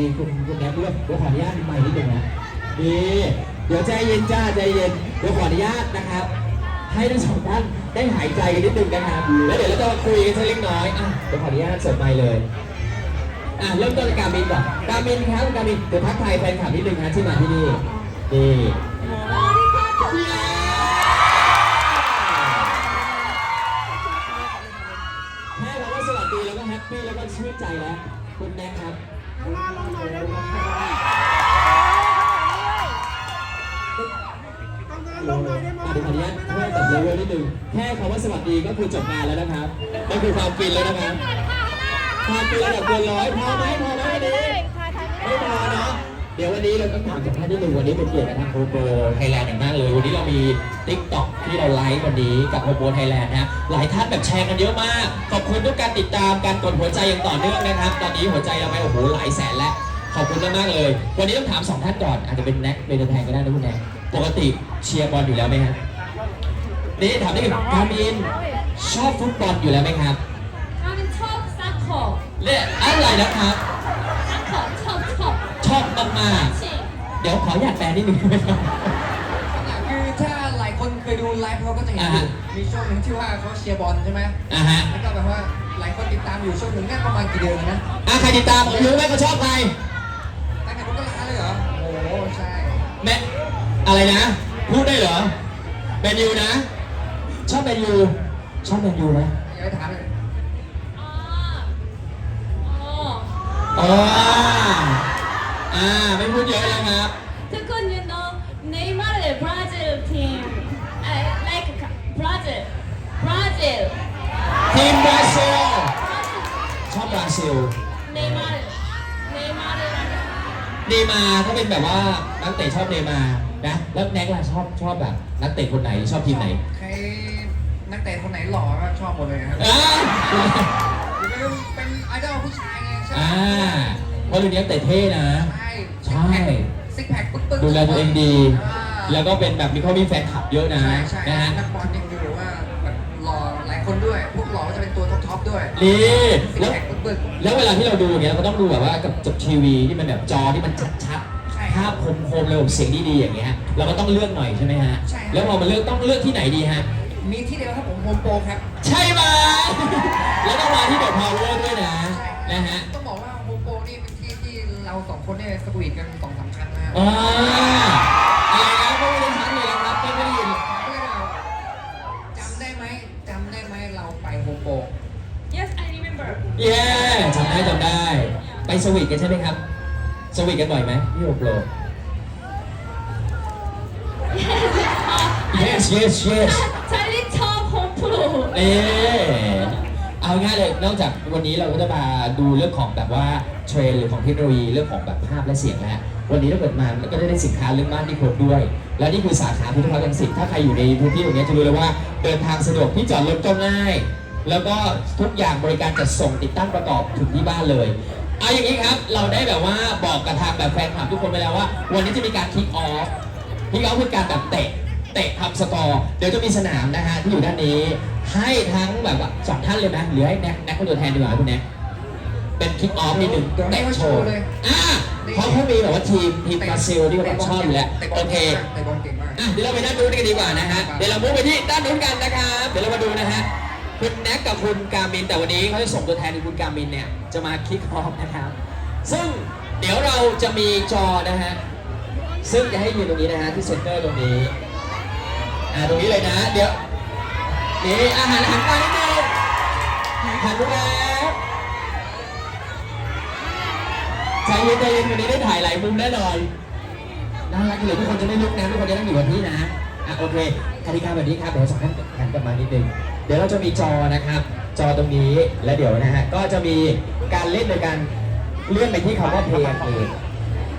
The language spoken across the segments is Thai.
ดีคุณคุณแอฟด้วยเดี๋ยวขออนุญาตใหม่นิดนึงนะดีเดี๋ยวใจเย็นจ้าใจเย็นเดี๋ยวขออนุญาตนะครับ ให้ทั้งสองท่านได้หายใจกันนิดนึงนะครับแล้วเดี๋ยวเราจะมาคุยกันสักเล็กน้อยอะเดี๋ยวขออนุญาตเสิร์ฟไมค์เลยอะเริ่มต้นจากการบินก่อนการบินครับการบินเดี๋ยวพักทยแฟนคลับนิดนึงนะที่มาที่นี่นี่ ก็คือจบงาแล้วนะครับนั่นคือความฟินแล้วนะครับความฟินระดับเกินร้อยพอไหมพอไหมวันนี้ไม่พอเนาะเดี๋ยววันนี้เราต้องถามจากท่านที่หนึ่งวันนี้เป็นเกียรติกับทางโฮโปไทยแลนด์อย่างมากเลย วันนี้เรามี t ิ k t o k ที่เราไลฟ์วันนี้กับโฮโปไทยแลนด์นะหลายท่านแบบแชร์กันเยอะมาก ขอบคุณทุกการติดตามการกดหัวใจอย่างต่อเนื่องนะครับ ตอนนี้หัวใจเราไปโอ้โหหลายแสนแล้วขอบคุณมากๆเลย วันนี้ต้องถามสองท่านก่อน อาจจะเป็นแน็กเป็นตัวแทนก็ได้นะคุณแน็กปกติเชียร์บอลอยู่แล้วไหมฮะนี่ถามได้กับกามิน ชอบฟุตบอลอยู่แล้วไหมครับ 나는 첫 사커 เรียกอะไรนะครับ 사커 첫 첫. ชอบมาก 그렇지 ๆเดี๋ยวขออยากแปลนิดนึงได้ไหมครับ คือถ้าหลายคนเคยดูไลฟ์เขาก็จะเห็น อ่า อยู่ ฮะ มีช่วงหนึ่งที่ว่าเขาเชียร์บอลใช่ไหม อ่าฮะ แล้วก็แบบว่าหลายคนติดตามอยู่ช่วงหนึ่งนั่นประมาณกี่เดือนแล้วนะ อ่ะใครติดตามรู้ไหมเขาชอบใคร ตั้งแต่มกราเลยเหรอ โอ้โหใช่ แม่อะไรนะ พูดได้เหรอแมนยูนะ ชอบแมนยู ชอบแมนยูไหมอย่าไปถามเลยอ๋ออ๋ออ๋ออ่าไม่พูดเยอะแล้วครับ ทุกคน you know Neymar the Brazil team I like Brazil Brazil ทีมบราซิลชอบบราซิล Neymar Neymar เนมาร์ก็เป็นแบบว่านักเตะชอบเนมาร์นะ แล้วแน็กล่ะชอบชอบแบบนักเตะคนไหนชอบทีมไหน ใคร นักเตะคนไหนหล่อก็ชอบหมดเลยครับอ่าอย่าไปเป็นไอดอลผู้ชายไงใช่ไหมอ่าเพราะเดี๋ยวนี้นักเตะเท่นะ ใช่ใช่ ซิกแพคปึ๊กปึ๊กดูแลตัวเองดีอ่าแล้วก็เป็นแบบมีเขามีแฟนคลับเยอะนะใช่ใช่นะฮะนักบอลยังดูว่าแบบหล่อหลายคนด้วย พวกหล่อก็จะเป็นตัวท็อปๆด้วยนี่ซิกแล้ว แพคปึ๊กๆแล้วเวลาที่เราดูอย่างเงี้ยเราก็ต้องดูแบบว่ากับกับทีวีที่มันแบบจอที่มันชัดใช่ๆภาพคมคมๆเลยเสียงดีๆอย่างเงี้ยเราก็ต้องเลือกหน่อยใช่ไหมฮะ ใช่ครับ แล้วพอมาเลือกต้องเลือกที่ไหนดีฮะ มีที่เดียวครับผมโฮมโปรครับ ใช่ไหมแล้วต้องมาที่เดอะพาวเวอร์ด้วยนะนะฮะต้องบอกว่าโฮมโปรนี่เป็นที่ที่เราสองคนเนี่ยสวีทกันสองสามครั้งนะครับอ่าอะไรนะไม่ได้ชัดเลยนะครับไม่ได้ยินก็เลยเราจำได้ไหมจำได้ไหมเราไปโฮมโปร Yes, I remember. เย้จำได้จำได้ ไปสวีทกันใช่ไหมครับ สวีทกันบ่อยไหมพี่โอโปร yes yes yes 찰리 นี่เอาง่ายเลยนอกจากวันนี้เราก็จะมาดูเรื่องของแบบว่าเทรนหรือของเทคโนโลยีเรื่องของแบบภาพและเสียงแล้ววันนี้ถ้าเกิดมาก็จะได้สินค้าเรื่องบ้านที่ครบด้วย และนี่คือสาขาพุทธภัณฑ์ลังสิทธ์ถ้าใครอยู่ในพื้นที่ตรงนี้จะรู้เลยว่าเดินทางสะดวกที่จอดรถก็ง่าย แล้วก็ทุกอย่างบริการจะส่งติดตั้งประกอบถึงที่บ้านเลยเอาอย่างนี้ครับ เราได้แบบว่าบอกกับทางแบบแฟนคลับทุกคนไปแล้วว่า วันนี้จะมีการคิกออฟคิกออฟคือการแบบเตะ เตะทำสกอร์ เดี๋ยวจะมีสนามนะฮะที่อยู่ด้านนี้ ให้ทั้งแบบว่าสองท่านเลยไหมหรือให้แน็กแน็กเป็นตัวแทนดีกว่าคุณแน็กเป็นคิกออฟนิดหนึ่งเดี๋ยวให้เตะเขาโชโชว์ว์เลยอ่าเพราะเขามีแบบว่าทีมทีมบราซิลที่เขาชอบอยู่แล้วเตะบโออลเคเตะบอลเก่งมากอะเดี๋ยวเราไปด้านนู้นกันดีกว่านะฮะเดี๋ยวเรามุ่งไปที่ด้านนู้นกันนะครับเดี๋ยวเรามาดูนะฮะคุณแน็กกับคุณการมินแต่วันนี้เขาจะส่งตัวแทนคือคุณการมินเนี่ยจะมาคิกออฟนะครับซึ่งเดี๋ยวเราจะมีจอนะฮะซึ่งจะให้ยืนตรงนี้นะฮะที่เซ็นเตอร์ตรงนี้ อ่าตรงนี้เลยนะ เดี๋ยวนี่อาหารหันมานิดนึงหันไปแล้วใจเย็นใจเย็นวันนี้ได้ถ่ายหลายมุมแน่นอนน่ารักเลยทุกคนจะไม่ลุกนะทุกคนจะนั่งอยู่กับที่นะอะโอเคกติกาแบบนี้ครับเดี๋ยวสองท่านหันกลับมานิดนึงเดี๋ยวเราจะมีจอนะครับ จอตรงนี้แล้วเดี๋ยวนะฮะก็จะมีการเล่นโดยการเลื่อนไปที่คำว่า play again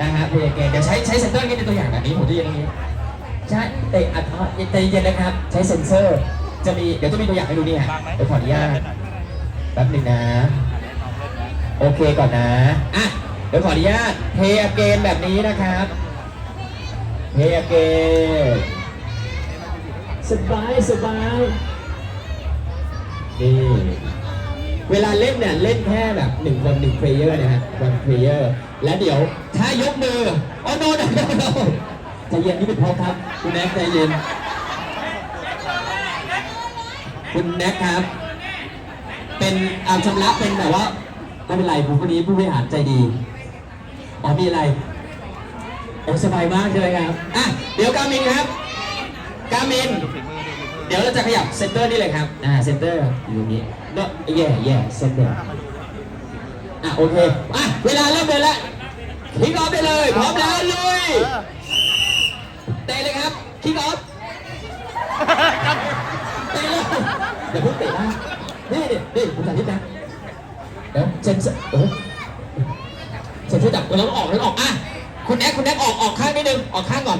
นะฮะ play again เดี๋ยวใช้ใช้เซนเซอร์นี้เป็นตัวอย่างแบบนี้ผมจะยืนตรงนี้ ใช่เตะอัดใจเย็นนะครับ ใช้เซนเซอร์ จะมี เดี๋ยวจะมีตัวอย่างให้ดูนี่ฮะเดี๋ยวขออนุญาตแป๊บหนึงนะ โอเคก่อนนะ อะ เดี๋ยวขออนุญาต play again แบบนี้นะครับเฮ้เกสบายสบายนี่เวลาเล่นเนี่ยเล่นแค่แบบหนึ่งคนหนึ่งเพลเยอร์นะฮะ one player และเดี๋ยวถ้ายกมือโอ้โนโนโนโนใจเย็นนี่เป็นพ่อครับ คุณแน็กใจเย็น คุณแน็กครับ เป็นเอาชำระเป็นแบบว่าไม่เป็นไรผมคนนี้ผู้บริหารใจดี อ๋อมีอะไรโอ้สบายมากใช่ไหมครับ อะ เดี๋ยวกามินครับกามิน เดี๋ยวเราจะขยับเซนเตอร์นี่เลยครับ อ่า เซนเตอร์อยู่ตรงนี้เนอะแย่แย่เซนเตอร์ อะ โอเค อะ เวลาเริ่มเดินแล้วคิกออฟได้เลย พร้อมแล้วลุย เตะเลยครับคิกออฟเตะเลยเดี๋ยวพูดเตะนะนี่นี่นี่ผมสาธิตนะเดี๋ยวเซนเซอร์โอ้ยเซนเซอร์จับแล้วออกแล้วออกอะคุณแอ๊กคุณแอ๊กออกออกข้างนิดนึงออกข้างก่อน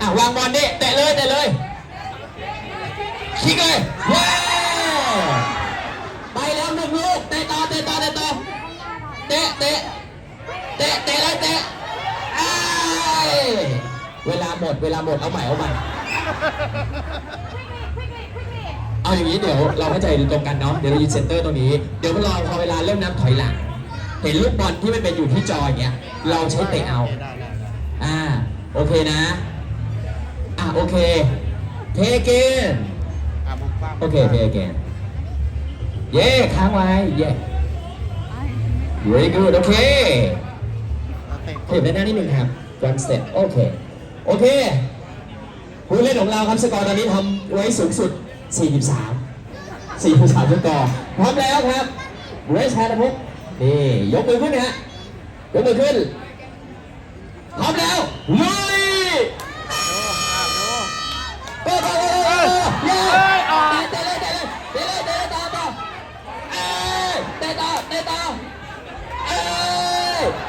อะวางบอลนี่เตะเลยเตะเลยคิกเลยเย้ไปแล้วหนึ่งลูกเตะต่อเตะต่อเตะต่อเตะเตะเตะเตะเลยเตะอ้าย เวลาหมดเวลาหมดเอาใหม่เอาใหม่ เอาอย่างนี้เดี๋ยวเราเข้าใจตรงกันเนาะเดี๋ยวเรายืนเซนเตอร์ตรงนี้ เดี๋ยวรอพอเวลาเริ่มนับถอยหลังเห็นลูกบอลที่มันเป็นอยู่ที่จออย่างเงี้ยเราใช้เตะเอาอ่าโอเคนะ อะโอเคเทเกนโอเค play again เย้ค้างไว้เย้ very good โอเคขยับด้านหน้านิดหนึ่งครับ one step โอเค โอเคผู้เล่นของเราครับสกอร์ตอนนี้ทำไว้สูงสุด 43 43สกอร์พร้อมแล้วครับ raise hand นะพุกนี่ยกมือขึ้นนะฮะยกมือขึ้นพร้อมแล้วลุย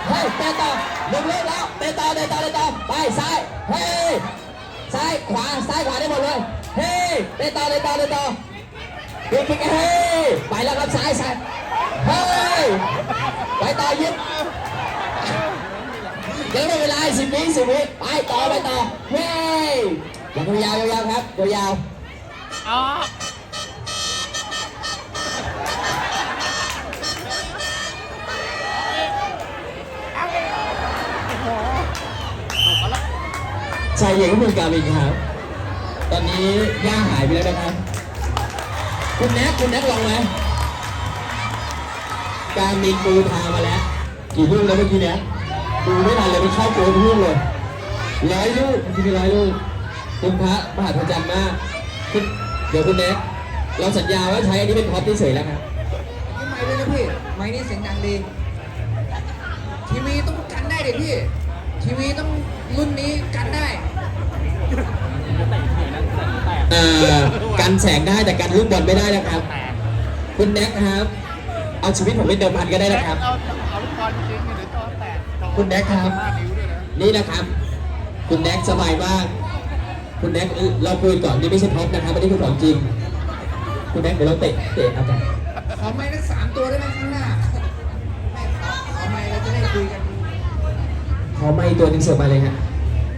เฮ้ยเตะต่อหนึ่งลูกแล้วเตะต่อเตะต่อเตะต่อไปซ้ายเฮ้ยซ้ายขวาซ้ายขวาได้หมดเลยเฮ้ยเตะต่อเตะต่อเตะต่อดูคิกเฮ้ยไปแล้วครับซ้ายซ้ายเฮ้ยไปต่อยิบเดี๋ยวไม่เวลาสิบวิสิบวิไปต่อไปต่อเฮ้ยยังยาวยาวครับยาวๆใจเย็นก็เหมือนกามินครับ ตอนนี้ย่าหายไปแล้วนะครับ คุณแน็กคุณแน็กลองไหมกามินปูทามาแล้ว กี่ลูกแล้วเมื่อกี้เนี้ยดูไม่ทันเลยมันเข้าโกนลูกเลยร้อยลูกเมื่อกี้มีร้อยลูกคุณพระมหาพระจันทร์มากคุณเดี๋ยวคุณแน็กเราสัญญาว่าใช้อันนี้เป็นท็อปที่เฉยแล้วครับนี่ไม้ด้วยนะพี่ไม้นี่เสียงดังดีทีวีต้องกันได้เด็พี่ ทีวีต้องรุ่นนี้กันได้ เอ่อกันแสงได้แต่กันลูกบอลไม่ได้นะครับ คุณแน็กครับ เอาชีวิตผมเป็นเดิมพันก็ได้นะครับ เอาเอาลูกบอลจริงหรือจอแตกจอคุณแน็กครับ ห้านิ้วด้วยนะนี่นะครับ คุณแน็กสบายมาก คุณแน็กเราคุยก่อนนี่ไม่ใช่ท็อปนะครับอันนี้คือของจริง คุณแน็กเดี๋ยวเราเตะเตะเอากันขอไม้ทั้งสามตัวได้ไหมข้างหน้าไม่ขอขอไม้เราจะได้คุยกันข อไม้ตัวหนึงเสิร์ฟมาเลยฮะ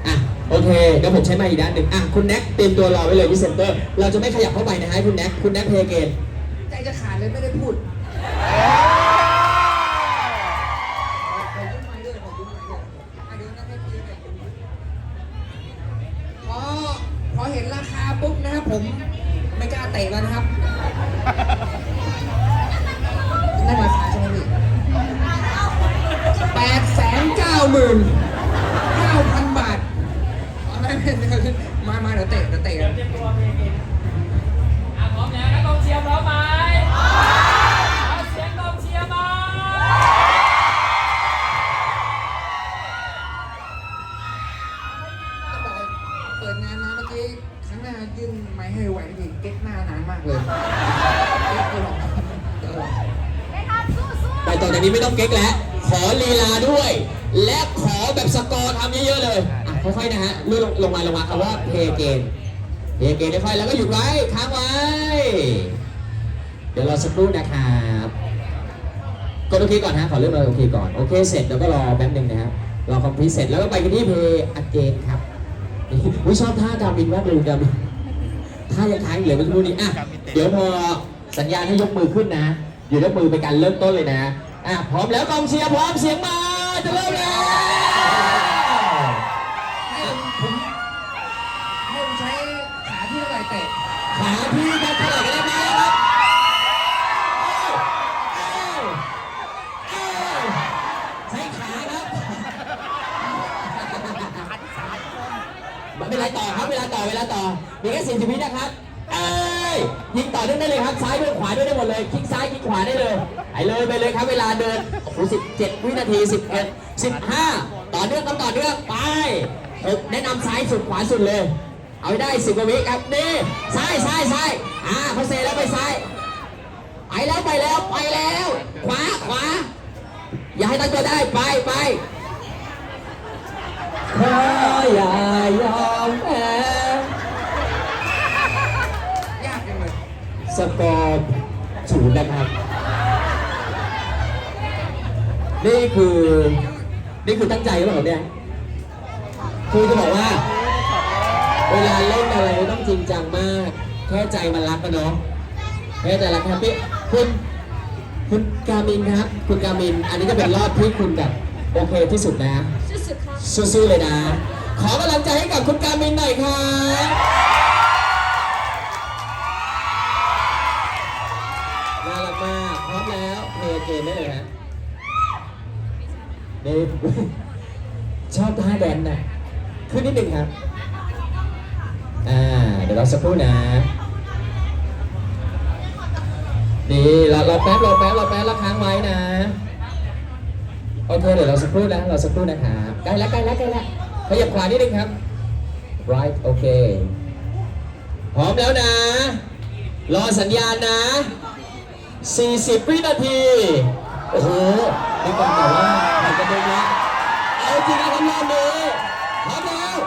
อะโอเคเดี๋ยวผมใช้ไม้อีกด้านหนึ่งอะคุณแน็กเตรียมตัวรอไว้เลยที่เซ็นเตอร์ เราจะไม่ขยับเข้าไปนะฮะคุณแน็กคุณแน็กเพลเกมใจจะขาดเลยไม่ได้พูดขอยุ่งไม้ด้วยขอยุ่งไม้ด้วยอะเดี๋ยวนั่งให้คุยกันพอพอเห็นราคาปุ๊บนะครับผมไม่กล้าเตะแล้วนะครับ หมื่นเก้าพันบาทเอาไม่ไม่ไม่มามาเดี๋ยวเตะเดี๋ยวเตะกันอะพร้อมแล้วนักกองเชียร์พร้อมไหมเอาเสียงกองเชียร์มาต้องบอกว่าเปิดงานมาเมื่อกี้ครั้งหน้ายื่นไม้ให้ไหวพี่เก๊กหน้านานมากเลยเก๊กตัวหรอกเออแต่ต่อจากนี้ไม่ต้องเก๊กแล้ว ขอลีลาด้วย และขอแบบสกอร์ทำเยอะๆเลยอะค่อยๆนะฮะลื่นลงลงมาลงมาคำว่าเพเกมเพเกมค่อยๆแล้วก็หยุดไว้ค้างไว้ เดี๋ยวรอสักครู่นะครับกดโอเคก่อนฮะขอเริ่มเลยโอเคก่อนโอเคเสร็จแล้วก็รอแป๊บหนึงนะครับรอคอมพลีเสร็จแล้วก็ไปกันที่เพอเกนครับนี่อุ๊ยชอบท่าการบินมากเลยการบินท่ายังค้างอยู่เลยเมื่อสักครู่นี้อะเดี๋ยวพอสัญญาณให้ยกมือขึ้นนะ อยู่ยมือเป็นการเริ่มต้นเลยนะอะพร้อมแล้วกองเชียร์พร้อมเสียงมา จะเริ่มแล้วให้ผมให้ผมใช้ขาที่เท่าไหร่เตะขาพี่นับเท่าไหร่ก็ได้มาแล้วครับเอ้าเอ้าเอ้าใช้ขาครับไม่เป็นไรต่อครับเวลาต่อเวลาต่อมีแค่สี่สิบวินะครับเอ้ย ยิงต่อเนื่องได้เลยครับ ซ้ายด้วยขวาด้วยได้หมดเลย คลิกซ้ายคลิกขวาได้เลยไปเลยไปเลยครับเวลาเดินโอ้โหสิบเจ็ดวินาทีสิบเอ็ดสิบห้าต่อเนื่องครับต่อเนื่องไปหกแนะนำซ้ายสุดขวาสุดเลย เอาให้ได้สิบกว่าวิครับนี่ซ้ายซ้ายซ้ายอ่าพอเซแล้วไปซ้ายไปแล้วไปแล้วไปแล้ว ขวาขวาอย่าให้ตั้งตัวได้ไปไปขออย่ายอมแสกอร์ศูนย์นะครับ นี่คือ นี่คือตั้งใจหรือเปล่าเนี่ย คือจะบอกว่า เวลาเล่นอะไรต้องจริงจังมาก แค่ใจมันรักกันเนาะแค่ใจรักครับพี่คุณคุณกามินครับ คุณกามิน อันนี้จะเป็นรอบที่คุณแบบโอเคที่สุดนะสุดๆค่ะสู้ๆเลยนะ ขอกำลังใจให้กับคุณกามินหน่อยครับ ย์เกมได้เลยฮะเดฟชอบท่าแดนน่ะขึ้นนิดหนึ่งครับอ่าเดี๋ยวเราสักครู่นะดีเราเราแป๊บเราแป๊บเราแป๊บเราค้างไว้นะโอเคเดี๋ยวเราสักครู่นะเราสักครู่นะครับใกล้แล้วใกล้แล้วใกล้แล้วขยับขวานิดนึงครับ right โอเคพร้อมแล้วนะ รอสัญญาณนะ 40 วินาที โอ้โหนี่ก่อนแต่ว่าผ่านกันไปแล้วเอาจริงนะทำงานนี้พร้อมแล้ว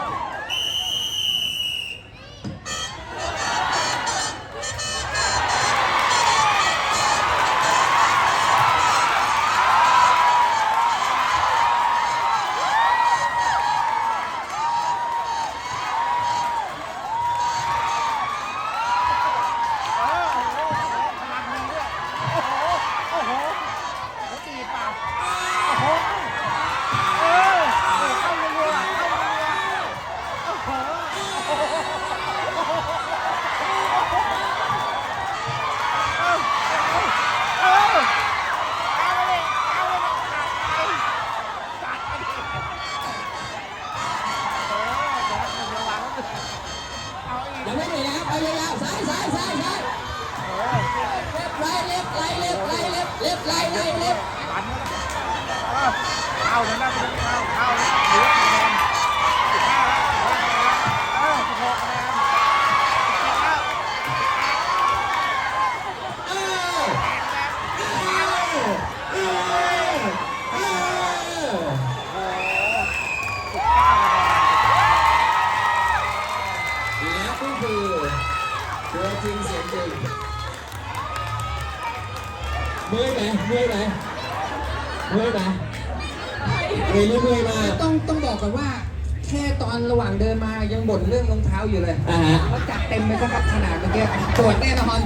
าอยู่เลยอ่าฮะ เขาจัดเต็มไปซะครับขนาดเมื่อกี้ปวดแน่นอน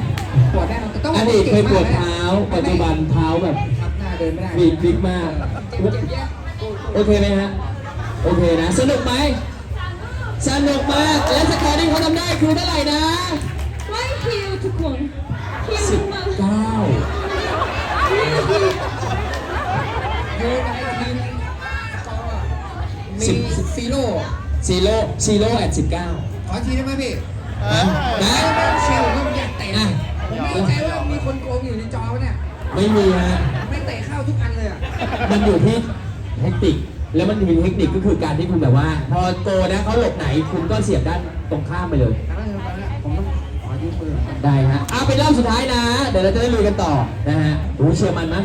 ปวดแน่นอนแต่ต้องอดีตเคยปวดเท้า ปัจจุบันเท้าแบบครับหน้าเดินไม่ได้บีบพลิกมาก เจ็บเจ็บแยะโอเคไหมฮะ โอเคนะ สนุกไหม สนุกมาก และสกอร์ที่เขาทำได้คือเท่าไหร่นะไว้ฮิวทุกคนฮิวมาก19ฮิวฮิวโยนอะไรทีมก็มีสิบซีโร่ ซีโร่ซีโร่แอด19ข อทีได้ไหมพี่เออนะไม่เชียวผมอยากเตะอะ ผมไม่ใจว่ามีคนโกงอยู่ในจอวะเนี่ยไม่มีฮะ ไม่เตะเข้าทุกอันเลยอะ มันอยู่ที่เทคนิค แล้วมันมีเทคนิคก็คือการที่คุณแบบว่า พอโกนะเขาหลบไหนคุณก็เสียบด้านตรงข้ามไปเลย แต่ว่าเดี๋ยวตอนนี้ผมต้องขอยืมมือหน่อยได้ฮะเอาเป็นรอบสุดท้ายนะ เดี๋ยวเราจะได้ลุยกันต่อนะฮะโอ้เชียร์มันมาก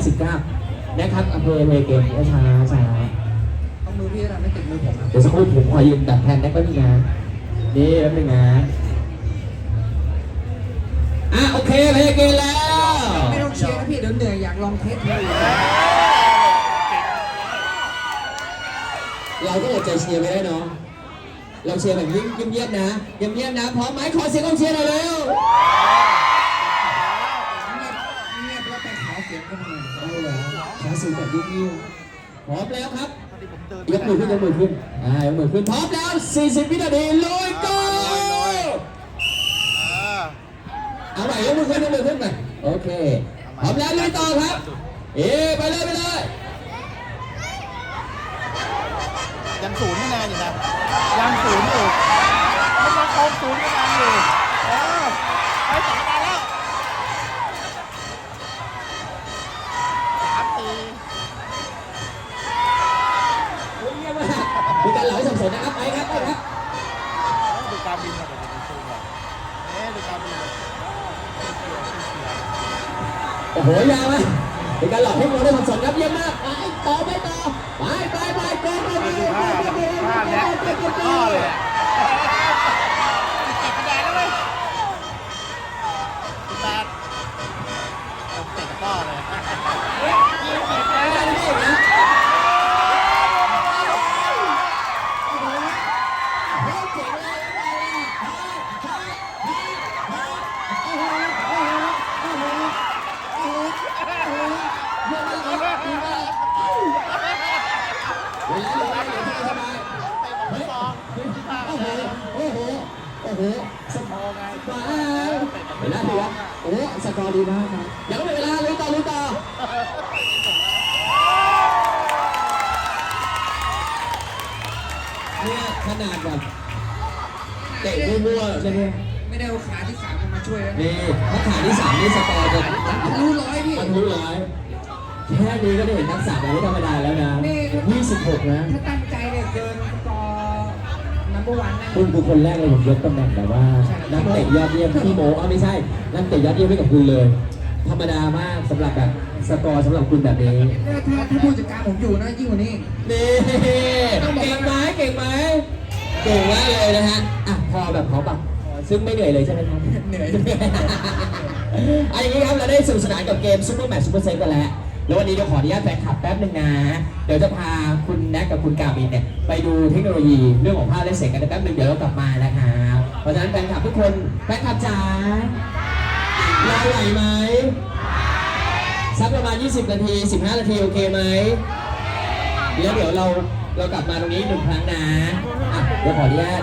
19นะครับอำเภอเพลเกมช้าช้าต้องมือพี่นะไม่ติดมือผมนะ เดี๋ยวสักครู่ผมขอยืมดัดแทนได้ก็มีนะ นี่แป๊บนึงนะอะโอเคเพลเกมแล้ว ไม่ต้องเชียร์นะพี่เดี๋ยวเหนื่อยอยากลองเทสดูเราก็อดใจเชียร์ไม่ได้เนาะ เราเชียร์แบบเงียบๆนะเงียบๆนะ พร้อมไหมขอเสียงกองเชียร์หน่อยเร็วเงียบเงียบแล้วไปขอเสียงกันหน่อยเอาเหรอขอเสียงแบบเงียบๆพร้อมแล้วครับพอดีผมเดินยกมือขึ้นยกมือขึ้นอ่ายกมือขึ้นพร้อมแล้ว 40 วินาทีลุยโก้ เออ เอาใหม่ยกมือขึ้นยกมือขึ้นไปโอเคพร้อมแล้วลุยต่อครับ เอ๊ไปเลยไปเลยยังศูนย์คะแนนอยู่นะยังศูนย์อยู่มันยังคงศูนย์คะแนน เตะมั่วๆใช่ไหมไม่ได้เอาขาที่สามมาช่วยแล้วนะนี่ถ้าขาที่สามนี่สกอร์จะรู้ร้อยพี่ มันรู้ร้อยแค่นี้ก็ได้เห็นทักษะแบบไม่ธรรมดาแล้วนะ26 นะถ้าตั้งใจเนี่ยเกินสกอร์นัมเบอร์วันแน่คุณคือคนแรกเลยผมยกตำแหน่งแบบว่า นักเตะยอดเยี่ยมพี่โมอ๋อไม่ใช่ นักเตะยอดเยี่ยมให้กับคุณเลย ธรรมดามากสำหรับแบบสกอร์สำหรับคุณแบบนี้ ถ้าถ้าถ้าผู้จัดการผมอยู่นะยิ่งกว่านี้ นี่เก่งไหมเก่งไหมเก่งมากเลยนะฮะอะ พอแบบพอแบบซึ่งไม่เหนื่อยเลยใช่ไหมครับ เหนื่อยอันนี้ครับเราได้สนุกสนานกับเกมซูเปอร์แมตช์ซูเปอร์เซฟกันแล้ว แล้ววันนี้เดี๋ยวขออนุญาตแฟนคลับแป๊บหนึ่งนะ เดี๋ยวจะพาคุณแน็กกับคุณกามินเนี่ยไปดูเทคโนโลยีเรื่องของภาพและเสียงกันแป๊บหนึ่งเดี๋ยวเรากลับมานะครับ เพราะฉะนั้นแฟนคลับทุกคนแฟนคลับจ๋ารอไหวไหมสักประมาณ 20 นาที 15 นาที โอเคไหมแล้วเดี๋ยวเราเรากลับมาตรงนี้หนึ่งครั้งนะอะเดี๋ยวขออนุญาต